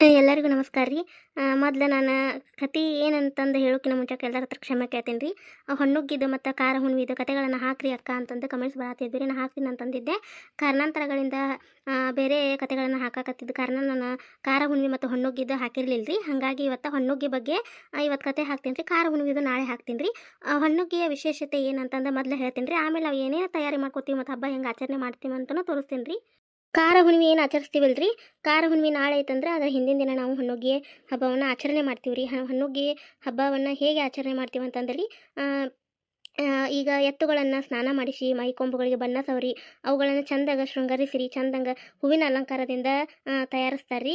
ಎಲ್ಲರಿಗೂ ನಮಸ್ಕಾರ ರೀ. ಮೊದಲು ನಾನು ಕತೆ ಏನಂತಂದು ಹೇಳೋಕ್ಕಿಂತ ಮುಂಚೆ ಎಲ್ಲರ ಹತ್ರ ಕ್ಷಮೆ ಕೇಳ್ತೀನಿ ರೀ. ಹೊಣ್ಣುಗ್ಗಿದ್ದು ಮತ್ತು ಖಾರ ಹುಣ್ವಿದು ಕತೆಗಳನ್ನು ಹಾಕ್ರಿ ಅಕ್ಕ ಅಂತಂದು ಕಮೆಂಟ್ಸ್ ಬರತ್ತಿದ್ವಿ ನಾನು ಹಾಕ್ತೀನಿ ಅಂತಂದಿದ್ದೆ. ಕಾರಣಾಂತರಗಳಿಂದ ಬೇರೆ ಕತೆಗಳನ್ನು ಹಾಕಾಕತ್ತಿದ್ದ ಕಾರಣ ನಾನು ಖಾರ ಹುಣ್ವಿ ಮತ್ತು ಹೊಣ್ಣುಗ್ಗಿದ್ದು ಹಾಕಿರಲಿಲ್ಲ ರೀ. ಹಾಗಾಗಿ ಇವತ್ತು ಹೊಣ್ಣುಗ್ಗಿ ಬಗ್ಗೆ ಇವತ್ತು ಕತೆ ಹಾಕ್ತೀನಿ ರೀ. ಖಾರ ಹುಣ್ವಿದು ನಾಳೆ ಹಾಕ್ತೀನಿ ರೀ. ಹೊಣ್ಣುಗ್ಗಿಯ ವಿಶೇಷತೆ ಏನಂತಂದು ಮೊದಲು ಹೇಳ್ತೀನಿ ರೀ. ಆಮೇಲೆ ನಾವು ಏನೇನು ತಯಾರಿ ಮಾಡ್ಕೋತೀವಿ ಮತ್ತು ಹಬ್ಬ ಹೆಂಗೆ ಆಚರಣೆ ಮಾಡ್ತೀವಿ ಅಂತಲೂ ತೋರಿಸ್ತೀನಿ ರೀ. ಖಾರ ಹುಣ್ಣಿಮೆ ಏನು ಆಚರಿಸ್ತೀವಲ್ರಿ? ಖಾರ ಹುಣ್ಣಿಮೆ ನಾಳೆ ಐತಂದ್ರೆ ಅದರ ಹಿಂದಿನ ದಿನ ನಾವು ಹಣ್ಣುಗೆ ಹಬ್ಬವನ್ನು ಆಚರಣೆ ಮಾಡ್ತೀವಿ ರೀ ಹಣ್ಣುಗೆ ಹಬ್ಬವನ್ನು ಹೇಗೆ ಆಚರಣೆ ಮಾಡ್ತೀವಿ ಅಂತಂದ್ರೆ ಈಗ ಎತ್ತುಗಳನ್ನು ಸ್ನಾನ ಮಾಡಿಸಿ, ಮೈ ಕೊಂಬುಗಳಿಗೆ ಬಣ್ಣ ಸವರಿ, ಅವುಗಳನ್ನು ಚಂದಾಗ ಶೃಂಗರಿಸಿರಿ, ಚಂದಂಗ ಹೂವಿನ ಅಲಂಕಾರದಿಂದ ತಯಾರಿಸ್ತಾರೆ ರೀ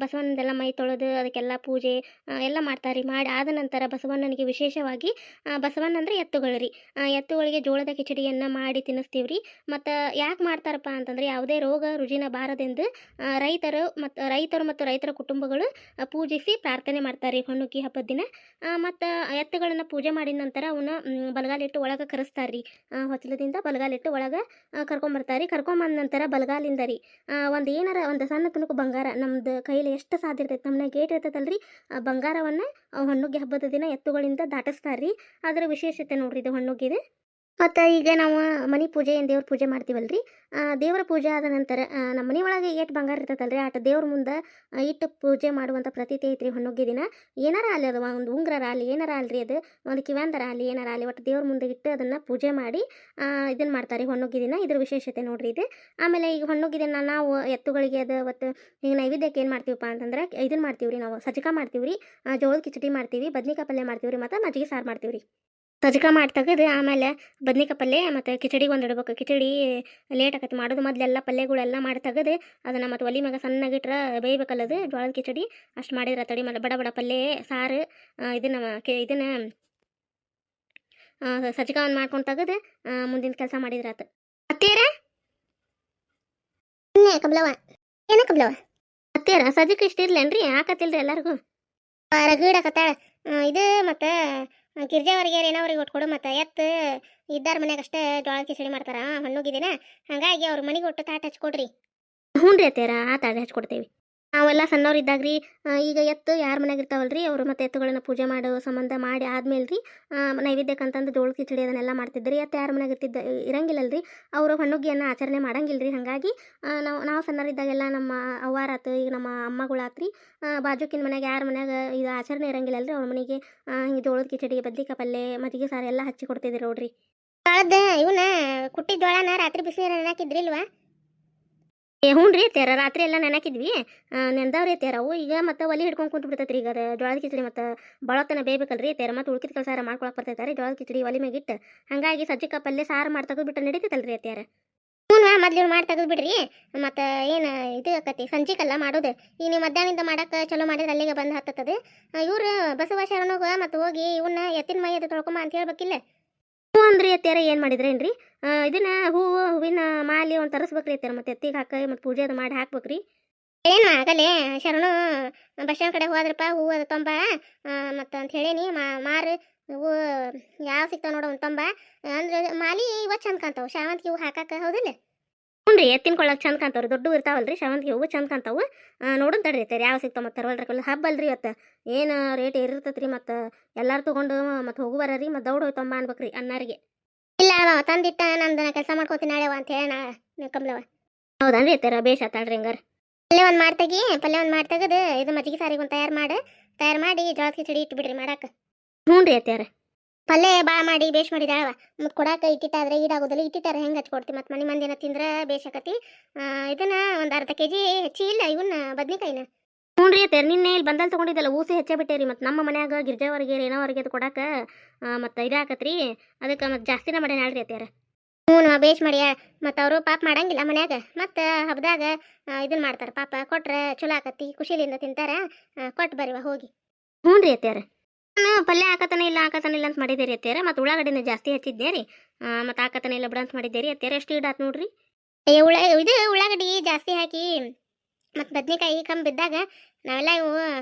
ಬಸವಣ್ಣದೆಲ್ಲ ಮೈ ತೊಳೆದು ಅದಕ್ಕೆಲ್ಲ ಪೂಜೆ ಎಲ್ಲ ಮಾಡ್ತಾರೆ ಮಾಡಿ ಆದ ನಂತರ ಬಸವಣ್ಣನಿಗೆ ವಿಶೇಷವಾಗಿ ಬಸವಣ್ಣ ಅಂದರೆ ಎತ್ತುಗಳು ರೀ ಎತ್ತುಗಳಿಗೆ ಜೋಳದ ಕಿಚಡಿಯನ್ನು ಮಾಡಿ ತಿನ್ನಿಸ್ತೀವಿ ರೀ ಮತ್ತು ಯಾಕೆ ಮಾಡ್ತಾರಪ್ಪ ಅಂತಂದರೆ ಯಾವುದೇ ರೋಗ ರುಜಿನ ಬಾರದೆಂದು ರೈತರು ಮತ್ತು ರೈತರು ಮತ್ತು ರೈತರ ಕುಟುಂಬಗಳು ಪೂಜಿಸಿ ಪ್ರಾರ್ಥನೆ ಮಾಡ್ತಾರೆ ಹೊಣ್ಣುಕ್ಕಿ ಹಬ್ಬದ ದಿನ. ಮತ್ತು ಎತ್ತುಗಳನ್ನು ಪೂಜೆ ಮಾಡಿದ ನಂತರ ಅವನ್ನ ಬಲಗಾಲಿಟ್ಟು ಒಳಗೆ ಕರೆಸ್ತಾರೆ ರೀ ಹೊಚ್ಚಲದಿಂದ ಬಲಗಾಲಿಟ್ಟು ಒಳಗೆ ಕರ್ಕೊಂಬರ್ತಾರೆ ಕರ್ಕೊಂಬಂದ ನಂತರ ಬಲಗಾಲಿಂದ ರೀ ಒಂದು ಏನಾರ ಒಂದು ಸಣ್ಣ ತುಣುಕು ಬಂಗಾರ, ನಮ್ದು ಕೈಲಿ ಎಷ್ಟು ಸಾಧ್ಯ ಇರ್ತೈತೆ ನಮ್ಮನೆ ಗೇಟ್ ಇರ್ತೈತಲ್ರಿ, ಆ, ಬಂಗಾರವನ್ನು ಹಣ್ಣುಗೆ ಹಬ್ಬದ ದಿನ ಎತ್ತುಗಳಿಂದ ದಾಟಿಸ್ತಾರೆ ರೀ ಅದರ ವಿಶೇಷತೆ ನೋಡ್ರಿ ಇದು ಹೊಣ್ಣುಗ್ಗಿದೆ ಮತ್ತು ಈಗ ನಾವು ಮನೆ ಪೂಜೆ ಏನು ದೇವ್ರ ಪೂಜೆ ಮಾಡ್ತೀವಲ್ರಿ? ದೇವರ ಪೂಜೆ ಆದ ನಂತರ ನಮ್ಮ ಮನೆ ಒಳಗೆ ಏಟ್ ಬಂಗಾರ ಇರ್ತೈತಲ್ರಿ, ಆಟ ದೇವ್ರ ಮುಂದೆ ಇಟ್ಟು ಪೂಜೆ ಮಾಡುವಂಥ ಪ್ರತೀತಿ ಐತ್ರಿ ಹೊಣ್ಣುಗ್ಗಿ ದಿನ. ಏನಾರ ಅಲ್ಲಿ ಅದು ಒಂದು ಉಂಗ್ರರ ಅಲ್ಲಿ ಏನಾರ ಅಲ್ರಿ ಅದು, ಒಂದು ಕಿವ್ಯಾಂದರ ಅಲ್ಲಿ ಏನಾರ ಅಲ್ಲಿ ಒಟ್ಟು ದೇವ್ರ ಮುಂದೆ ಇಟ್ಟು ಅದನ್ನು ಪೂಜೆ ಮಾಡಿ ಇದನ್ನು ಮಾಡ್ತಾರೆ ಹೊಣ್ಣುಗ್ಗಿ ದಿನ, ಇದ್ರ ವಿಶೇಷತೆ ನೋಡ್ರಿ ಇದು. ಆಮೇಲೆ ಈಗ ಹೊಣ್ಣುಗ್ಗಿ ದಿನ ನಾವು ಎತ್ತುಗಳಿಗೆ ಅದು ಅವತ್ತು ಈಗ ನೈವೇದ್ಯಕ್ಕೆ ಏನು ಮಾಡ್ತೀವಪ್ಪ ಅಂತಂದ್ರೆ ಇದನ್ನು ಮಾಡ್ತೀವಿ ರೀ ನಾವು, ಸಜ್ಜಕ ಮಾಡ್ತೀವಿ ರೀ ಜೋಳದ ಕಿಚಡಿ ಮಾಡ್ತೀವಿ, ಬದ್ನಿಕಾಯಿ ಪಲ್ಯ ಮಾಡ್ತೀವಿ ರೀ ಮತ್ತು ಮಜ್ಜಿಗೆ ಸಾರು ಮಾಡ್ತೀವಿ ರೀ ಸಜ್ಜಕ ಮಾಡಿ ತೆಗೆದು ಆಮೇಲೆ ಬದ್ನಿಕಾಯಿ ಪಲ್ಯ ಮತ್ತು ಕಿಚಡಿಗೆ ಒಂದು ಇಡ್ಬೇಕು. ಕಿಚಡಿ ಲೇಟ್ ಆಗತ್ತೆ ಮಾಡೋದು ಮೊದಲೆಲ್ಲ ಪಲ್ಯಗಳೆಲ್ಲ ಮಾಡಿ ತೆಗೆದು ಅದನ್ನು ಮತ್ತು ಒಲಿ ಮ್ಯಾಗ ಸಣ್ಣಗಿಟ್ರೆ ಬೇಯ್ಬೇಕಲ್ಲ ಅದು, ಜೋಳದ ಕಿಚಡಿ. ಅಷ್ಟು ಮಾಡಿದ್ರೆ ತಡಿ ಮಾಡಿ ಬಡ ಬಡ ಪಲ್ಯ, ಸಾರು ಇದನ್ನು ಕೆ, ಇದನ್ನ ಒಂದು ಮಾಡ್ಕೊಂಡು ತೆಗೆದು ಮುಂದಿನ ಕೆಲಸ ಮಾಡಿದ್ರಾತು ಅತ್ತೇರ ಕಬ್ಲವ ಏನ ಕಬ್ಲವ ಅತ್ತೇರ ಸಜ್ಜಕ ಇಷ್ಟ ಇರ್ಲೇನ್ರಿ? ಹಾಕತ್ತಿಲ್ರಿ ಎಲ್ಲರಿಗೂ? ಇದು ಮತ್ತು ಗಿರ್ಜಾವರಿಗೆ ಒಟ್ಟು ಕೊಡು ಮತ್ತು. ಎತ್ತು ಇದ್ದಾರ ಮನೆಗೆ ಅಷ್ಟೇ ಜೋಳದ ಕಿಚಡಿ ಮಾಡ್ತಾರ ಹಣ್ಣುಗಿದಿನ ಹಾಗಾಗಿ ಅವ್ರ ಮನೆಗೆ ಒಟ್ಟು ತಾಟ ಹಚ್ಕೊಡ್ರಿ. ಹ್ಞೂ ರೀ ಅತ್ತೇರ, ಆ ತಾಟ ಹಚ್ಕೊಡ್ತೇವೆ. ನಾವೆಲ್ಲ ಸಣ್ಣವ್ರು ರೀ ಈಗ ಎತ್ತು ಯಾರ ಮನ್ಯಾಗ ಇರ್ತಾವಲ್ರಿ ಅವರು ಮತ್ತೆ ಎತ್ತುಗಳನ್ನ ಪೂಜೆ ಮಾಡೋ ಸಂಬಂಧ ಮಾಡಿ ಆದ್ಮೇಲೆ ರೀ ನೈವೇದ್ಯಕ್ಕಂತಂದು ಜೋಳ ಕಿಚಡಿ ಅದನ್ನೆಲ್ಲ ಮಾಡ್ತಿದ್ರಿ. ಎತ್ತು ಯಾರ ಮನ್ಯಾಗ ಇರ್ತಿದ್ದ ಇರಂಗಿಲ್ಲಲ್ರಿ ಅವರು ಹಣ್ಣುಗಿಯನ್ನು ಆಚರಣೆ ಮಾಡಂಗಿಲ್ರಿ. ಹಾಗಾಗಿ ಆ, ನಾವು ನಾವು ಸಣ್ಣವರಿದ್ದಾಗೆಲ್ಲ ನಮ್ಮ ಅವ್ವಾರಾತು ಈಗ ನಮ್ಮ ಅಮ್ಮಗಳಾತ್ರಿ ಬಾಜುಕಿನ ಮನೆಗೆ ಯಾರ ಮನೆಯಾಗ ಇದು ಆಚರಣೆ ಇರಂಗಿಲ್ಲಲ್ರಿ ಅವ್ರ ಮನೆಗೆ ಹಿಂಗೆ ಜೋಳದ ಕಿಚಡಿ ಬದ್ಲಿಕ ಪಲ್ಯ ಮಜ್ಜಿಗೆ ಸಾರು ಎಲ್ಲ ಹಚ್ಚಿ ಕೊಡ್ತಿದ್ರಿ ನೋಡ್ರಿ. ಇವನ್ನ ಕುಟ್ಟಿ ಜೋಳನ ರಾತ್ರಿ ಬಿಸಿ ನೀರು ನೆನಾಕಿದ್ರಿಲ್ವಾ ಏ, ಹ್ಞೂ ರೀ ತೇರ, ರಾತ್ರಿ ಎಲ್ಲ ನೆನಾಕಿದ್ವಿ ನೆಂದವ್ರಿ ಅವು ಈಗ ಮತ್ತೆ ಒಲಿ ಹಿಡ್ಕೊಂಡು ಕುಂತು ಬಿಡ್ತೈತ್ರಿ ಈಗ ಅದು ಜೋಳದ ಕಿಚಡಿ ಮತ್ತೆ ಬಳತನ ಬೇಯಬೇಕಲ್ರಿ ತೇರ. ಮತ್ತೆ ಉಳ್ಕಿದ ಕೆಲಸ ಮಾಡ್ಕೊಳಕ್ ಬರ್ತೈತಾರೆ ಜೋಳದ ಕಿಚಡಿ ಒಲಿ ಮ್ಯಾಗ ಇಟ್ಟು. ಹಾಗಾಗಿ ಸಜ್ಜಿಕ ಪಲ್ಯ ಸಾರು ಮಾಡಿ ತೆಗೆದು ಬಿಟ್ಟು ನಡೀತೈತಲ್ರಿ ಅತ್ಯಾರ ಹ್ಞೂ ಮೊದ್ಲು ಮಾಡಿ ತೆಗೆದು ಬಿಡ್ರಿ ಮತ್ತು ಏನು ಇದು ಆಕತಿ ಸಂಜಿಕಲ್ಲ ಮಾಡೋದು. ಈಗ ನೀವು ಮಧ್ಯಾಹ್ನದಿಂದ ಮಾಡಕ್ಕೆ ಚಲೋ ಮಾಡಿದ್ರೆ ಅಲ್ಲಿಗೆ ಬಂದು ಹತ್ತದ ಇವ್ರು ಬಸವ ಶರಣಗ ಮತ್ತು ಹೋಗಿ ಇವನ್ನ ಎತ್ತಿನ ಮೈ ಅದು ತೊಳ್ಕೊಂಬ ಅಂತ ಹೇಳ್ಬೇಕಿಲ್ಲ ಹ್ಞೂ ಅಂದ್ರಿ ಅತ್ಯಾರ ಏನು ಮಾಡಿದ್ರೇನ್ರಿ? ಇದನ್ನ ಹೂವು, ಹೂವಿನ ಮಾಲಿ ಒಂದು ತರಿಸ್ಬೇಕ್ರಿ ಅತ್ಯಾರ ಮತ್ತೆ ಎತ್ತಿಗೆ ಹಾಕಿ ಮತ್ತೆ ಪೂಜೆ ಅದು ಮಾಡಿ ಹಾಕ್ಬೇಕ್ರಿ. ಏನು ಆಗಲೇ? ಶರಣು, ಬಸ್ ಸ್ಟ್ಯಾಂಡ್ ಕಡೆ ಹೋದ್ರಪ್ಪ, ಹೂವು ಅದು ತೊಂಬ. ಮತ್ತು ಅಂತ ಹೇಳೀನಿ ಮಾರು, ಹೂವು ಯಾವ ಸಿಗ್ತಾವ ನೋಡು ಒಂದು ತೊಂಬ. ಅಂದ್ರೆ ಮಾಲಿ ಇವತ್ತು ಚಂದ ಕಾಣ್ತಾವ ಶಾವಂತಿಗೆ ಹೂವು ಹಾಕಕ್ಕೆ ಹೌದಿಲ್ಲ? ಹ್ಞೂ ರೀ ಎತ್ತಿನ್ಕೊಳ್ಳೋಕೆ ಚಂದ ಕಾಣ್ತಾವ್ರಿ ದೊಡ್ಡ ಇರ್ತಾವಲ್ರಿ ಶಾವಂತಿಗೆ ಹೂವು ಚಂದ ಕಾಣ್ತಾವು. ನೋಡೋಣ ತಡ್ರಿ ಅತ್ಯಾರ ಯಾವ ಸಿಗ್ತಾವ ಮತ್ತು ತರವಲ್ರಿ ಹಬ್ಬ ಅಲ್ರಿ ಇವತ್ತು. ಏನು ರೇಟ್ ಏರಿರ್ತೈತ್ರಿ ಮತ್ತು. ಎಲ್ಲರೂ ತೊಗೊಂಡು ಮತ್ತು ಹೋಗು ರೀ ಮತ್ತು ದೌಡ್ ಹೋಯ್ತಮ್ಮ ಅನ್ಬೇಕ್ರಿ ಅನ್ನಾರಿಗೆ ಇಲ್ಲ ಅವ ತಂದಿಟ್ಟ ನಂದು ನಾ ಕೆಲಸ ಮಾಡ್ಕೋತೀನಿ ನಾಳೆವ ಅಂತ ಹೇಳ ನಾ ಕಮ್ಲವ ಹೌದನ್ರಿ ಅತ್ತಾರ ಬೇಷ್ ಆತಾಳ್ರಿ ಹಿಂಗಾರ. ಪಲ್ಯ ಒಂದು ಮಾಡಿ ತೆಗಿ ಪಲ್ಯ ಒಂದು ಮಾಡಿ ತೆಗೆದು ಇದು ಮಜ್ಜಿಗೆ ಸಾರಿಗೆ ಒಂದು ತಯಾರು ಮಾಡಿ ತಯಾರು ಮಾಡಿ ಜೋಳದ ಕಿಚಡಿ ಇಟ್ಬಿಡ್ರಿ ಮಾಡಾಕ. ಹ್ಞೂ ರೀ ಅತ್ತಾರ ಪಲ್ಯ ಬಾ ಮಾಡಿ ಬೇಷ್ ಮಾಡಿದಾಳವ. ಮತ್ತು ಕೊಡಾಕ ಇಟ್ಟಿಟ್ಟಾದ್ರೆ ಈಡಾಗೋದಿಲ್ಲ. ಇಟ್ಟಿಟ್ಟಾರೆ ಹೆಂಗೆ ಹಚ್ಕೊಡ್ತಿ ಮತ್ತು ಮನೆ ಮಂದಿನ ತಿಂದ್ರೆ ಬೇಷಾಕತಿ ಇದನ್ನ ಒಂದು ಅರ್ಧ ಕೆ ಜಿ ಹೆಚ್ಚಿ ಇಲ್ಲ ಇವನ್ನ ಬದ್ನಿಕಾಯಿನ. ಹ್ಞೂ ರೀ ಅತ್ತಾರ ನಿನ್ನೆ ಇಲ್ಲಿ ಬಂದಲ್ಲಿ ತೊಗೊಂಡಿದ್ದಲ್ಲ ಊಸಿ ಹೆಚ್ಚೇ ಬಿಟ್ಟೇರಿ ಮತ್ತು ನಮ್ಮ ಮನ್ಯಾಗ ಗಿರ್ಜಾವರಿಗೆ ಅವ್ರಿಗೆ ಅದು ಕೊಡಾಕ ಮತ್ತು ಇದಾಕತ್ರಿ ಅದಕ್ಕೆ ಮತ್ತು ಜಾಸ್ತಿನ ಮಾಡ್ಯಾನ ಹೇಳ್ರಿ ಅತ್ತೆಯಾರ. ಹ್ಞೂ ಬೇಷ್ ಮಾಡ್ಯ ಮತ್ತು ಅವರು ಪಾಪ ಮಾಡಂಗಿಲ್ಲ ಮನ್ಯಾಗ. ಮತ್ತು ಹಬ್ಬದಾಗ ಇದನ್ನ ಮಾಡ್ತಾರೆ ಪಾಪ. ಕೊಟ್ರೆ ಚಲೋ ಆಕತಿ ಖುಷಿಲಿಂದ ತಿಂತಾರೆ. ಕೊಟ್ಟು ಬರೀವ ಹೋಗಿ. ಹ್ಞೂ ರೀ ಅತ್ಯಾರ ಪಲ್ಯ ಹಾಕತನ ಇಲ್ಲ ಹಾಕತನ ಇಲ್ಲ ಅಂತ ಮಾಡಿದ್ದೀರಿ ರೀ ಅತ್ಯಾರ ಮತ್ತು ಉಳ್ಳಾಗಡ್ಡಿನ ಜಾಸ್ತಿ ಹಚ್ಚಿದ್ದೆ ರೀ. ಮತ್ತು ಹಾಕತನ ಇಲ್ಲ ಬಿಡ ಅಂತ ಮಾಡಿದ್ದೆ ರೀ ಅತ್ಯಾರ ಎಷ್ಟು ಇಡಾತ್ ನೋಡ್ರಿ? ಉಳ್ಳ, ಇದು ಉಳ್ಳಾಗಡ್ಡಿ ಜಾಸ್ತಿ ಹಾಕಿ, ಮತ್ತು ಬದ್ನಿಕಾಯಿ ಕಮ್ಮಿ ಬಿದ್ದಾಗ ನಾವೆಲ್ಲ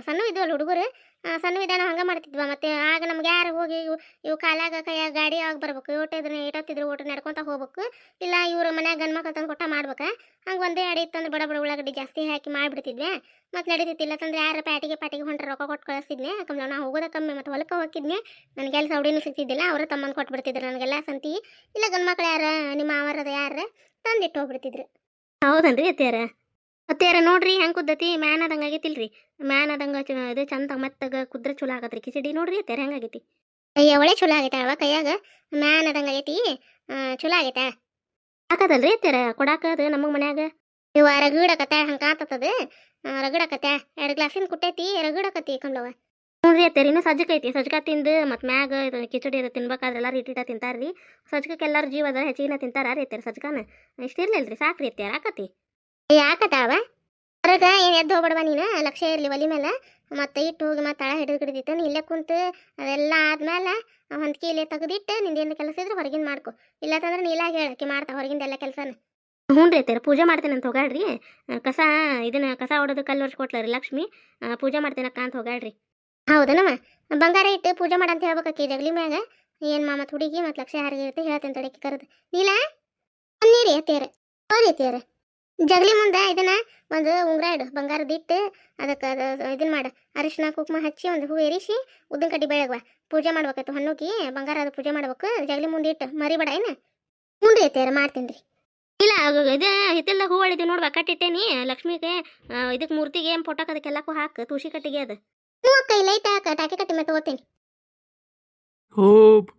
ಸಣ್ಣ ಇದ್ವಲ್ಲ ಹುಡುಗರು ನಾವು ಹಂಗೆ ಮಾಡ್ತಿದ್ವ ಮತ್ತು ಆಗ ನಮ್ಗೆ ಯಾರು ಹೋಗಿ ಇವು ಕಾಲಾಗ ಕೈಯಾಗ ಗಾಡಿ ಆಗ ಬರ್ಬೇಕು ಓಟಿದ್ರೆ ಇಟ್ಟತ್ತಿದ್ರು ಓಟ ನಡ್ಕೊತ ಹೋಗ್ಬೇಕು, ಇಲ್ಲ ಇವ್ರ ಮನ್ಯಾಗ ಗಂಡು ಮಕ್ಳು ತಂದು ಕೊಟ್ಟ ಮಾಡ್ಬೇಕು, ಹಂಗೆ ಒಂದೇ ಅಡಿ ಇತ್ತಂದ್ರೆ ಬಡ ಬಡ ಉಳ್ಳಾಗಡ್ಡಿ ಜಾಸ್ತಿ ಹಾಕಿ ಮಾಡಿಬಿಡ್ತಿದ್ವಿ, ಮತ್ತು ನಡೀತಿತ್ತಿಲ್ಲ ತಂದ್ರೆ ಯಾರ ಪ್ಯಾಟಿಗೆ ಪಾಟಿಗೆ ಹೊಂಟ್ರೆ ರೊಕ್ಕ ಕೊಟ್ಟು ಕಳಿಸ್ತಿದ್ನೆ, ಯಾಕಂದ್ರೆ ನಾವು ಹೋಗೋದ ಕಮ್ಮಿ ಮತ್ತು ಹೊಲಕ್ಕೆ ಹೋಗಿದ್ನೆ ನನಗೆಲ್ಲ ಸೌಡಿನೂ ಸಿಗ್ತಿದ್ದಿಲ್ಲ, ಅವರ ತಮ್ಮಂದು ಕೊಟ್ಬಿಡ್ತಿದ್ರು ನನಗೆಲ್ಲ ಸಂತಿ, ಇಲ್ಲ ಗಂಡು ಮಕ್ಳು ಯಾರ, ನಿಮ್ಮ ಅವರದ ಯಾರು ತಂದಿಟ್ಟು ಹೋಗ್ಬಿಡ್ತಿದ್ರು. ಹೌದನ್ರಿ ಅತ್ಯಾರ ಅತ್ಯಾರ ನೋಡ್ರಿ ಹೆಂಗೆ ಕುದ್ದತಿ? ಮ್ಯಾನ್ ಆದಂಗೆ ಆಗೈತಿಲ್ರಿ. ಮ್ಯಾನ್ ಆದಂಗೆ ಇದು ಚಂದ ಮೆತ್ತಗ ಕುದ್ರೆ ಚಲೋ ಆಗತ್ರಿ. ಕಿಚಡಿ ನೋಡ್ರಿ ಅತ್ಯಾರ ಹೆಂಗಾಗೈತಿ ಅಯ್ಯ ಒಳ್ಳೆ ಚಲೋ ಆಗೈತೆ ಅವ ಕೈಯಾಗ. ಮ್ಯಾನ್ ಆದಂಗೆ ಆಗೈತಿ. ಚಲೋ ಆಗೈತೆ? ಹಾಕದಲ್ರಿ ಅತ್ಯಾರ ಕೊಡಾಕ ಅದು ನಮಗೆ ಮನ್ಯಾಗ? ಇವ ರಗಡಕತ್ತ ಹಂಗೆ ಕಾಂತದ ರಗಡಕತ್ತ ಎರಡು ಗ್ಲಾಸಿನ ಕುಟ್ಟೈತಿ ರಗಡಕತ್ತಿ ಕಮ್ಲವ ನೋಡ್ರಿ ಅತ್ಯಾರ ಇನ್ನೂ ಸಜ್ಜಕ ಐತಿ. ಸಜ್ಜಕ ತಿಂದು ಮತ್ತು ಮ್ಯಾಗ ಇದು ಕಿಚಡಿ ಅದು ತಿನ್ಬೇಕಾದ್ರೆ ಎಲ್ಲರೂ ಇಟ್ಟಿಟ ತಿಂತಾರ್ರಿ. ಸಜ್ಜಕಕ್ಕೆ ಎಲ್ಲರೂ ಜೀವ ಅದ ಹೆಚ್ಚಿಗೆ ತಿಂತಾರ ರೀ ಅತ್ಯಾರ ಸಜ್ಜಕನ? ಇಷ್ಟ ಇರ್ಲಿಲ್ರಿ ಸಾಕ್ರಿ ಅತ್ಯಾರ ಆಕತಿ ಯಾಕತಾವ? ಹೊರಗ ಏನು ಎದ್ದು ಹೋಗ್ಬೇಡವ ನೀನು? ಲಕ್ಷ್ಯ ಇರಲಿ ಒಲಿ ಮೇಲೆ ಮತ್ತೆ ಇಟ್ಟು ಹೋಗಿ ಮತ್ತೆ ತಳ ಹಿಡಿದು ಹಿಡಿದಿತ್ತು. ನೀ ಇಲ್ಲೇ ಕುಂತು ಅದೆಲ್ಲ ಆದ್ಮೇಲೆ ಹೊಂದ್ಕಿ ಇಲ್ಲೇ ತೆಗೆದಿಟ್ಟು ನಿಂದೇನು ಕೆಲಸ ಇದ್ರೆ ಹೊರಗಿಂದ ಮಾಡ್ಕೊ. ಇಲ್ಲತ್ತಂದ್ರೆ ನೀಲಾಗ ಹೇಳಕ್ಕೆ ಮಾಡ್ತಾ ಹೊರಗಿಂದ ಎಲ್ಲ ಕೆಲಸನ. ಹ್ಞೂ ರೀ ಪೂಜೆ ಮಾಡ್ತೇನೆ ಅಂತ ಹೋಗಾಡ್ರಿ ಕಸ ಇದನ್ನ ಕಸ ಹೊಡೆದು ಕಲ್ಲು ಒರ್ಸ್ಕೊಟ್ಲರಿ ಲಕ್ಷ್ಮಿ. ಪೂಜೆ ಮಾಡ್ತೇನಕ್ಕ ಅಂತ ಹೋಗಾಡ್ರಿ ಹೌದನಮ್ಮ ಬಂಗಾರ ಇಟ್ಟು ಪೂಜೆ ಮಾಡಂತ ಹೇಳ್ಬೇಕಕ್ಕಿ ಜಗಲಿ ಮ್ಯಾಗ. ಏನು ಮಾಮ ಹುಡುಗಿ ಮತ್ತು ಲಕ್ಷ ಹಾರಿಗೆ ಇರುತ್ತೆ ಹೇಳ್ತೇನೆ ತಡಕ್ಕೆ ಕರೆದು. ನೀಲಾ? ನೀರಿ ಅತ್ಯಾರ ಹೋರಿ ಅತ್ಯಾರ ಜಗಲಿ ಮುಂದೆ ಇದನ್ನ ಒಂದು ಉಂಗ್ರ ಇಡು ಬಂಗಾರದ ಇಟ್ಟು ಅದಕ್ಕೆ ಇದನ್ನ ಮಾಡು ಅರಿಶಿನ ಕುಂಕುಮ ಹಚ್ಚಿ ಒಂದು ಹೂ ಎರಿಸಿ ಉದ್ದಿನ ಕಡ್ಡಿ ಬೆಳಗ್ವ ಪೂಜೆ ಮಾಡ್ಬೇಕಾಯ್ತು ಹಣ್ಣುಗಿ ಬಂಗಾರ ಅದು ಪೂಜೆ ಮಾಡ್ಬೇಕು ಜಗಲಿ ಮುಂದೆ ಇಟ್ಟು ಮರಿಬೇಡ ಏನು ಮುಂದೆ ಐತೆ ಮಾಡ್ತೀನಿ ರೀ ಇಲ್ಲ ಇದು ಹಿತ್ತಲ್ದ ಹೂ ಹೊಳಿದ್ವಿ ನೋಡ್ವಾ ಕಟ್ಟಿಟ್ಟೇನಿ ಲಕ್ಷ್ಮಿಗೆ ಇದಕ್ಕೆ ಮೂರ್ತಿಗೆ ಫೋಟೋಕ್ ಅದಕ್ಕೆಲ್ಲಕ್ಕೂ ಹಾಕು ತುಳಸಿ ಕಟ್ಟಿಗೆ ಅದು ಹ್ಞೂ ಅಕ್ಕ ಇಲ್ಲ ಐತೆ ಅಕ್ಕ ಟಾಕಿ ಕಟ್ಟಿ ಮತ್ತೆ ಓದ್ತೀನಿ ಹೋಗ್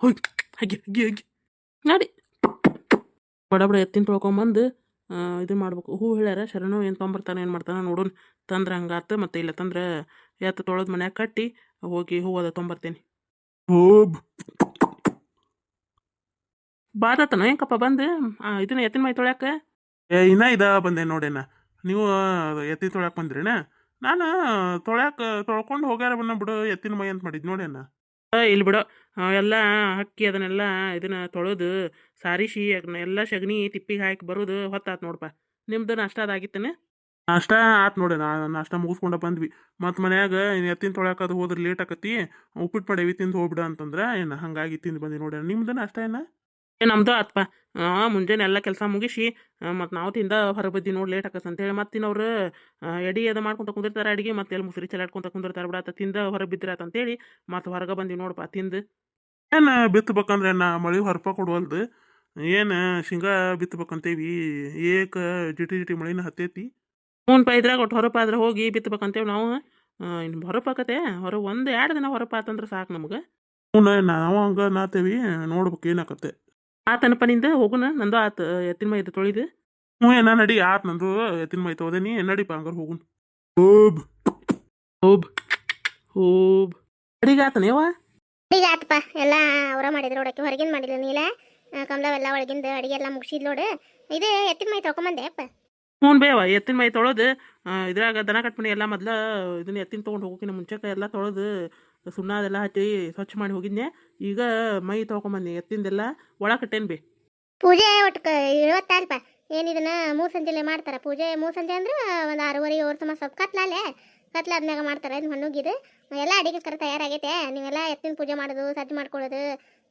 ಹೋಯ್ ಹಾಗೆ ಹಾಗೆ ಹಾಗೆ ನಡಿ ಬಡ ಬಡ ಎತ್ತಿನ ತೊಳ್ಕೊಂಬಂದು ಇದು ಮಾಡ್ಬೇಕು. ಹೂ ಹೇಳ್ಯಾರ ಶರಣು ಏನು ತೊಂಬರ್ತಾನೆ ಏನು ಮಾಡ್ತಾನೆ ನೋಡೋಣ ತಂದ್ರೆ ಹಂಗಾತ ಮತ್ತೆ ಇಲ್ಲ ತಂದ್ರೆ ಎತ್ತ ತೊಳೆದ ಮನ್ಯಾಗ ಕಟ್ಟಿ ಹೋಗಿ ಹೂ ಅದ ತೊಂಬರ್ತೇನೆ. ಬಾರತನ ಏಕಪ್ಪ ಬಂದು? ಇದನ್ನ ಎತ್ತಿನ ಮೈ ತೊಳ್ಯಾಕ? ಏ ಇನ್ನ ಇದ ಬಂದೆ ನೋಡೇನ. ನೀವು ಎತ್ತಿನ ತೊಳ್ಯಾಕ ಬಂದ್ರೇನ? ನಾನು ತೊಳ್ಯಾಕ ತೊಳ್ಕೊಂಡು ಹೋಗ್ಯಾರ ಬನ್ನ ಬಿಡು ಎತ್ತಿನ ಮೈ ಅಂತ ಮಾಡಿದ್ ನೋಡೇನ. ಇಲ್ಲಿ ಬಿಡು. ಎಲ್ಲ ಅಕ್ಕಿ ಅದನ್ನೆಲ್ಲ ಇದನ್ನ ತೊಳೆದು ಸಾರಿಸಿ ಎಲ್ಲ ಸಗಣಿ ತಿಪ್ಪಿಗೆ ಹಾಕಿ ಬರೋದು ಹೊತ್ತಾತು ನೋಡಪ್ಪ ನಿಮ್ದು ನಾಷ್ಟ ಅದಾಗಿತ್ತೇನೆ? ನಾಷ್ಟ ಆತ್ ನೋಡಿ. ನಾ ನಾಷ್ಟ ಮುಗಿಸ್ಕೊಂಡ ಬಂದ್ವಿ. ಮತ್ತು ಮನ್ಯಾಗ ಎತ್ತಿನ ತೊಳ್ಯಾಕ ಅದು ಹೋದ್ರೆ ಲೇಟ್ ಆಕತಿ. ಉಪ್ಪಿಟ್ಟು ಮಾಡೇವಿ ತಿಂದು ಹೋಗ್ಬಿಡ ಅಂತಂದ್ರೆ ಏನು ಹಂಗಾಗಿ ತಿಂದು ಬಂದಿ ನೋಡಿ ನಿಮ್ದು ನಾಷ್ಟ ಏನ? ನಮ್ದು ಆತ್ಪ ಮುಂಜಾನೆ ಎಲ್ಲ ಕೆಲಸ ಮುಗಿಸಿ ಮತ್ತು ನಾವು ತಿಂದ ಹೊರಗೆ ಬಿದ್ದಿ ನೋಡಿ ಲೇಟ್ ಆಕತ್ ಅಂತೇಳಿ ಮತ್ತೆ ಇನ್ನವ್ರು ಎಡಿ ಅದು ಮಾಡ್ಕೊಂತ ಕುಂದಿರ್ತಾರೆ ಅಡಿಗೆ ಮತ್ತೆ ಎಲ್ಲಿ ಮುಸ್ರಿ ಚಲಾಡ್ಕೊಂತ ಕುಂದಿರ್ತಾರೆ ಬಿಡತ್ತ ತಿಂದ ಹೊರಗೆ ಬಿದ್ದಿರಾತ ಅಂತೇಳಿ ಮತ್ತು ಹೊರಗೆ ಬಂದು ನೋಡಪ್ಪ ತಿಂದು. ಏನು ಬಿತ್ತಬೇಕಂದ್ರೆ ನಾ ಮಳೆ ಹೊರಪ ಕೊಡುವಲ್ದು. ಏನು ಶೇಂಗಾ ಬಿತ್ತಬೇಕಂತೇವಿ ಏಕ ಜಿಟಿ ಜಿಟಿ ಮಳಿನ ಹತ್ತೈತಿ. ಹ್ಞೂ ಇದ್ರಾಗ ಒಟ್ಟು ಹೊರಪ ಆದ್ರೆ ಹೋಗಿ ಬಿತ್ತಬೇಕಂತೇವೆ ನಾವು. ಇನ್ನು ಹೊರಪಾಕತೆ ಹೊರ ಒಂದು ಎರಡು ದಿನ ಹೊರಪ ಆತಂದ್ರೆ ಸಾಕು ನಮಗೆ. ಹ್ಞೂ ನಾವು ಹಂಗೆ ನಾತೇವಿ ನೋಡ್ಬೇಕು ಏನಾಕತ್ತೆ ಆತನಪ್ಪ ನಿಂದ ಹೋಗುನ ನಂದು ಆತ ಎತ್ತಿನ ಮೈ ಇದು ತೊಳಿದು. ಹ್ಞೂ ಏನ ನಡಿ ಆತ್ ನಂದು ಎತ್ತಿನ ಮೈ ತಗೋದೇನಿ ನಡಿಪ ಹಂಗಾರ ಹೋಗುನ್. ಹೋಬ್. ಹೋಬ್. ಹೋಬ್. ಅಡಿಗೆ ಆತನೇವ ಅಡಿಗೆ ಆತಪ್ಪ ಎಲ್ಲ ಅವರ ಮಾಡಿದ್ರು ನೋಡಕ್ಕೆ ಹೊರಗಿನ ಮಾಡಿಲ್ಲ ನೀಲ ಕಮಲವೆಲ್ಲ ಒಳಗಿಂದ ಅಡಿಗೆ ಎಲ್ಲ ಮುಗಿಸಿದ್ ನೋಡು. ಇದು ಎತ್ತಿನ ಮೈ ತೊಳ್ಕೊಂಬಂದೆ ಅಪ್ಪ. ಹ್ಞೂ ಬೇವ ಎತ್ತಿನ ಮೈ ತೊಳೆದು ಇದ್ರಾಗ ದನ ಕಟ್ಮಣಿ ಎಲ್ಲ ಮೊದ್ಲ ಇದನ್ನ ಎತ್ತಿನ ತೊಗೊಂಡು ಹೋಗೋಕಿನ ಮುಂಚೆಕ ಎಲ್ಲ ತೊಳೆದು ಸುಣ್ಣ ಅದೆಲ್ಲ ಹಚ್ಚಿ ಸ್ವಚ್ಛ ಮಾಡಿ ಹೋಗಿದ್ನೆ. ಈಗ ಮೈ ತೊಗೊಂಬಂದಿ ಎತ್ತಿಂದೆಲ್ಲ ಒಳ ಕಟ್ಟೇನ್ ಬಿ. ಪೂಜೆ ಒಟ್ಟು ಇವತ್ತಲ್ಪ ಏನಿದನ್ನ ಮೂರು ಸಂಜೆಲೆ ಮಾಡ್ತಾರೆ? ಪೂಜೆ ಮೂರು ಸಂಜೆ ಅಂದ್ರೆ ಒಂದು ಆರೂವರೆ ಏಳು ಸಮ ಸ್ವಲ್ಪ ಕತ್ಲಾಲೆ ಕತ್ಲಾದ್ಮ್ಯಾಗ ಮಾಡ್ತಾರೆ ಇದು ಹಣ್ಣುಗಿದು ಎಲ್ಲ ಅಡಿಗೆ ಕರೆ ತಯಾರಾಗೈತೆ. ನೀವೆಲ್ಲ ಎತ್ತಿನ ಪೂಜೆ ಮಾಡೋದು ಸಜ್ಜು ಮಾಡ್ಕೊಳ್ಳೋದು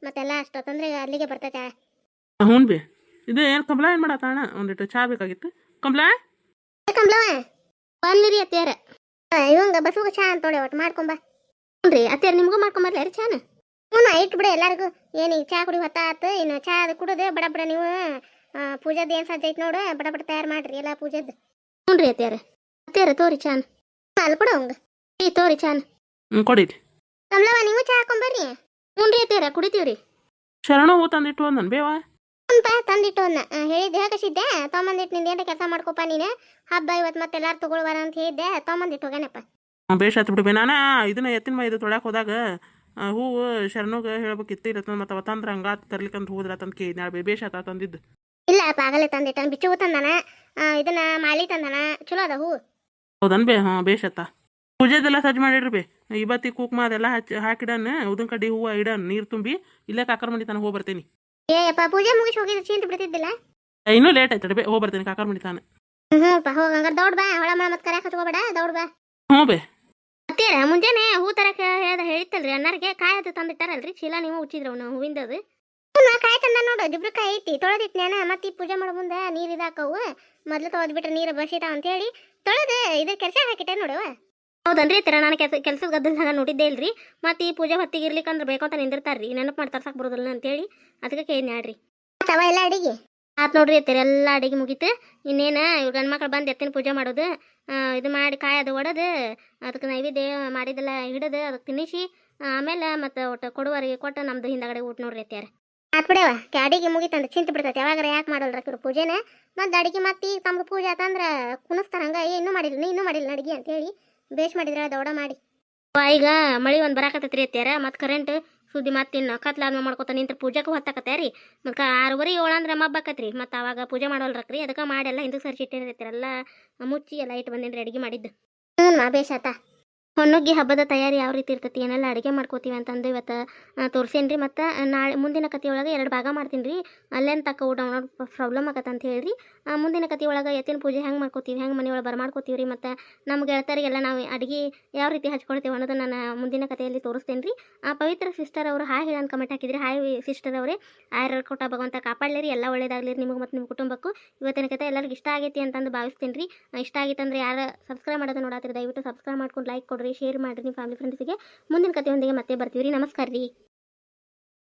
ಮತ್ತೆಲ್ಲ ಅಷ್ಟೊತ್ತಂದ್ರೆ ಅಲ್ಲಿಗೆ ಬರ್ತೈತೆ ಹ್ಞೂ ಬಿ. ಇದು ಏನು ಕಂಬಳ ಏನು ಮಾಡತ್ತಾಣ ಒಂದಿಟ್ಟು ಚಾ ಬೇಕಾಗಿತ್ತು. ಕಂಬಳ? ಕಂಬ್ಲವ ಬಂದಿರಿ ಅತ್ತಿಯಾರ. ಇವಂಗ ಬಸ್ಸುಗ ಚಾ ಅಂತೋಳೆ ಒಟ್ಟು ಮಾಡ್ಕೊಂಬ. ಹ್ಞೂ ಅತ್ಯಾರ ನಿಮಗೂ ಮಾಡ್ಕೊಂಬರ್ಲ ರೀ ಚಾನ? ಹ್ಞೂ ಇಟ್ಟು ಬಿಡು ಎಲ್ಲರಿಗೂ. ಏನು ಈಗ ಚಾ ಕುಡಿ ಹೊತ್ತಾತು ಇನ್ನು ಚಾ ಅದು ಕುಡಿದು ಬಡ ಬಡ ನೀವು. ಪೂಜಾದ ಏನು ಸಜ್ಜ ಐತೆ ನೋಡು ಬಡ ಬಡ ತಯಾರು ಮಾಡ್ರಿ ಎಲ್ಲ ಪೂಜಾದ. ಹ್ಞೂ ರೀ ಅತ್ಯಾರ ಅತ್ಯಾರ ತೋರಿ ಚಾನ್. ಅಲ್ಲಿ ಕೊಡು ಹಂಗೆ ಈ ತೋರಿ ಚಾನ್. ಕೊಡಿ. ಕಮಲವ ನೀವು ಚಾ ಹಾಕೊಂಬರ್ರಿ ಹ್ಞೂ ರೀ ಕುಡಿತೀವಿ ರೀ ಶರಣ ಹೂ ತಂದಿಟ್ಟು ನನ್ನ ಬೇವ. ಅಂತ ತಂದಿಟ್ಟು ಅನ್ನ ಹೇಳಿದ್ದೆ ಹೇಗಸಿದ್ದೆ ತೊಗೊಂಬಂದಿಟ್ಟು ನಿಂದ ಏನು ಕೆಲಸ ಮಾಡ್ಕೊಪ್ಪ ನೀನು. ಹಬ್ಬ ಇವತ್ತು ಮತ್ತೆ ಎಲ್ಲಾರು ತಗೊಳ್ಬಾರ ಅಂತ ಹೇಳಿದ್ದೆ ತೊಗೊಂಬಂದಿಟ್ಟು ಹೋಗ್ಯಾನಪ್ಪ. ಬೇಷ್ ಆತು ಬಿಡ್ಬಿ ನಾನು ಇದನ್ನ ಎತ್ತಿನ ಮೈ ಇದು ತೊಳ್ಯಾಕ ಹೋದಾಗ ಹೂವು ಶರಣುಗೆ ಹೇಳ್ಬೇಕಿತ್ತು ಇರತ್ತ ಮತ್ತು ಅವತ್ತಂದ್ರ ಹಂಗಾತ್ ತರ್ಲಿಕ್ಕಂತ ಹೋದ್ರಾತಂತ ಕೇಳಿದ್ನ ನಾಳೆ ಬೇಷ್ ಆತ ತಂದಿದ್ದು. ಇಲ್ಲ ಪಾಗಲೇ ತಂದಿಟ್ಟ ಬಿಚ್ಚು ತಂದಾನ. ಇದನ್ನ ಮಾಲಿ ತಂದಾನ. ಚಲೋ ಅದ ಹೂ. ಹೌದನ್ ಬೇ? ಹಾಂ ಬೇಷ್ ಆತ. ಪೂಜೆದೆಲ್ಲ ಸಜ್ಜು ಮಾಡಿಡ್ರಿ ಬೇ. ಇವತ್ತಿ ಕುಕ್ಮ ಅದೆಲ್ಲ ಹಚ್ಚಿ ಹಾಕಿಡನ್ ಉದನ್ ಕಡ್ಡಿ ಹೂವು ಇಡನ್ ನೀರು ತುಂಬಿ ಇಲ್ಲೇ ಕಾಕರ್ ಮನಿ ತನಕ ಹೋಗಿ ಬರ್ತೀನಿ ಏ ಅಪ್ಪ ಪೂಜೆ ಮುಗಿಸಿ ಹೋಗಿದ್ರೆ ಚೀಂತ ಬಿಡ್ತಿದ್ದಿಲ್ಲ? ಇನ್ನೂ ಲೇಟ್ ಆಯ್ತು ಬೇ ಹೋಗಿ ಬರ್ತೀನಿ ಕಾಕರ್ ಮನಿ ತಾನೆ. ಹ್ಞೂ ಹಂಗಾರೆ ದೌಡ್ ಬಾ ಹೊಳ ಮತ್ತೆ ಕರ್ಯಾಕ ಹಚ್ಕೋಬೇಡ ದೌಡ್ ಬಾ. ಹ್ಞೂ ಬೇ. ಅತ್ತೀರ ಮುಂಜಾನೆ ಹೂ ತರ ಹೇಳ್ದ ಹೇಳಿತ್ತಲ್ರಿ ಅನ್ನಾರಿಗೆ ಕಾಯಿ ಅದು ತಂದಿಟ್ಟಾರಲ್ರಿ ಚೀಲ ನೀವು ಉಚ್ಚಿದ್ರು ನಾವು ಹೂವಿಂದದು. ಕಾಯಿ ತಂದ ನೋಡು ಜಿಬ್ರು ಕಾಯಿ ಐತಿ ತೊಳೆದಿಟ್ಟು ನಾನು ಮತ್ತೆ ಈ ಪೂಜೆ ಮಾಡೋ ಮುಂದೆ ನೀರು ಇದಾಕವು ಮೊದ್ಲು ತೊಳೆದ್ಬಿಟ್ರೆ ನೀರು ಬಸಿತಾವ ಅಂತ ಹೇಳಿ ತೊಳೆದು ಇದ್ರ ಕೆಲಸ ಹಾಕಿಟ್ಟೆ ನೋಡುವ ಹೌದನ್ರಿ ತೀರ ನಾನು ಕೆಲಸ ಕೆಲಸದ ಗದ್ದಲ್ದಾಗ ನೋಡಿದ್ದೆ ಇಲ್ರಿ ಮತ್ತೆ ಈ ಪೂಜೆ ಹೊತ್ತಿಗೆ ಇರ್ಲಿಕ್ಕಂದ್ರೆ ಬೇಕು ಅಂತ ನಿಂದಿರ್ತಾರ್ರಿ ನೆನಪು ಮಾಡಿ ಸಾಕು ಬರೋದಿಲ್ಲ ಅಂತೇಳಿ ಅದಕ್ಕೆ ಕೇಳಿ ನಾಡ್ರಿ ಅವ ಎಲ್ಲ ಅಡಿಗೆ? ಆತ್ ನೋಡ್ರಿ ಎತ್ತೀರಿ ಎಲ್ಲ ಅಡಿಗೆ ಮುಗೀತು. ಇನ್ನೇನು ಇವ್ರ ಗಂಡು ಮಕ್ಳು ಬಂದು ಎತ್ತಿನ ಪೂಜೆ ಮಾಡೋದು. ಇದು ಮಾಡಿ ಕಾಯಿ ಅದು ಒಡೋದು, ಅದಕ್ಕೆ ನೈವೇದ್ಯ ಮಾಡಿದೆಲ್ಲ ಹಿಡಿದು ಅದಕ್ಕೆ ತಿನ್ನಿಸಿ, ಆಮೇಲೆ ಮತ್ತೆ ಒಟ್ಟು ಕೊಡುವರಿಗೆ ಕೊಟ್ಟು ನಮ್ದು ಹಿಂದಗಡೆ ಊಟ ನೋಡ್ರಿ ಅತ್ಯಾರ ಆತ್ ಬಿಡವ ಅಡಿಗೆ ಮುಗಿತಂದ್ರೆ ಚಿಂತೆ ಬಿಡ್ತೈತೆ. ಯಾವಾಗಾರ ಯಾಕೆ ಮಾಡಲ್ರ ಇವ್ರು ಪೂಜೆನ? ಮತ್ತೆ ಅಡಿಗೆ ಮತ್ತೆ ಈಗ ತಮ್ಗೆ ಪೂಜೆ ಆತಂದ್ರೆ ಕುಣಿಸ್ತಾರ ಹಂಗ, ಏ, ಇನ್ನೂ ಮಾಡಿಲ್ಲ ನೀ ಇನ್ನೂ ಮಾಡಿಲ್ಲ ಅಡಿಗೆ ಅಂತೇಳಿ ಬೇಷ್ ಮಾಡಿದ್ರೆ ದೌಡ ಮಾಡಿ. ಈಗ ಮಳಿ ಒಂದು ಬರಾಕತ್ತೈತ್ರಿ ಅತ್ಯಾರ ಮತ್ತೆ ಕರೆಂಟ್ ಸುದ್ದಿ ಮತ್ತೆ ಇನ್ನು ಕತ್ಲಾದ್ಮ ಮಾಡ್ಕೊತ ನಿಂತ ಪೂಜೆಗೆ ರೀ ಮತ್ತು ಆರೂವರೆ ಏಳು ಅಂದ್ರೆ ರೀ ಮತ್ತೆ ಅವಾಗ ಪೂಜೆ ಮಾಡೋಲ್ರಕ್ರಿ. ಅದಕ್ಕೆ ಮಾಡೆಲ್ಲ ಹಿಂದಕ್ಕೆ ಸರಿಸಿ ಇಟ್ಟಿರತ್ತೀರಲ್ಲ ಮುಚ್ಚಿ ಎಲ್ಲ ಇಟ್ಟು ಬಂದೇನ್ರಿ ಅಡಿಗೆ ಮಾಡಿದ್ದು. ಹ್ಞೂ ಮಾ ಬೇಷ್ ಆತ. ಹೊನ್ನುಗ್ಗಿ ಹಬ್ಬದ ತಯಾರಿ ಯಾವ ರೀತಿ ಇರ್ತೈತಿ, ಏನೆಲ್ಲ ಅಡುಗೆ ಮಾಡ್ಕೋತೀವಿ ಅಂತಂದು ಇವತ್ತು ತೋರಿಸೇನ್ರಿ. ಮತ್ತು ನಾಳೆ ಮುಂದಿನ ಕಥೆಯೊಳಗೆ ಎರಡು ಭಾಗ ಮಾಡ್ತೀನಿ ರೀ ಅಲ್ಲೇನು ತಕ್ಕ ಡೌನ್ಲೋಡ್ ಪ್ರಾಬ್ಲಮ್ ಆಗತ್ತೆ ಅಂತ ಹೇಳಿ ಮುಂದಿನ ಕಥೆಯೊಳಗೆ ಎತ್ತಿನ ಪೂಜೆ ಹೆಂಗೆ ಮಾಡ್ಕೋತೀವಿ, ಹೆಂಗೆ ಮನೆಯೊಳಗೆ ಬರಮಾಡ್ಕೋತೀವಿ ರೀ ಮತ್ತು ನಮ್ಮ ಗೆಳತರಿಗೆಲ್ಲ ನಾವು ಅಡುಗೆ ಯಾವ ರೀತಿ ಹಚ್ಕೊಳ್ತೀವಿ ಅನ್ನೋದು ನಾನು ಮುಂದಿನ ಕಥೆಯಲ್ಲಿ ತೋರಿಸ್ತೇನೆ ರೀ ಆ, ಪವಿತ್ರ ಸಿಸ್ಟರ್ ಅವರು ಹಾಯ್ ಹೇಳಿ ಅಂತ ಕಮೆಂಟ್ ಹಾಕಿದ್ರಿ. ಹಾಯ್ ಸಿಸ್ಟರ್ ಅವರೇ. ಆಯರ್ ಕೊಟ್ಟ ಭಗವಂತ ಕಾಪಾಡಲಿ ಎಲ್ಲ ಒಳ್ಳೇದಾಗಲಿ ನಿಮಗೆ ಮತ್ತು ನಿಮ್ಮ ಕುಟುಂಬಕ್ಕೂ. ಇವತ್ತಿನ ಕತೆ ಎಲ್ಲರಿಗೂ ಇಷ್ಟ ಆಗೈತಿ ಅಂತಂದು ಭಾವಿಸ್ತೀನಿ ರೀ ಇಷ್ಟ ಆಗಿತ್ತಂದ್ರೆ ಯಾರು ಸಬ್ಸ್ಕ್ರೈಬ್ ಮಾಡೋದು ನೋಡಾತ್ರಿ. ದಯವಿಟ್ಟು ಸಬ್ಸ್ಕ್ರೈಬ್ ಮಾಡ್ಕೊಂಡು ಲೈಕ್ ಕೊಡ್ರಿ. ಶೇರ್ ಮಾಡಿರಿ ನಿಮ್ಮ ಫ್ಯಾಮಿಲಿ ಫ್ರೆಂಡ್ಸಿಗೆ ಮುಂದಿನ ಕಥೆಯೊಂದಿಗೆ ಮತ್ತೆ ಬರ್ತೀವಿ ರೀ ನಮಸ್ಕಾರ ರೀ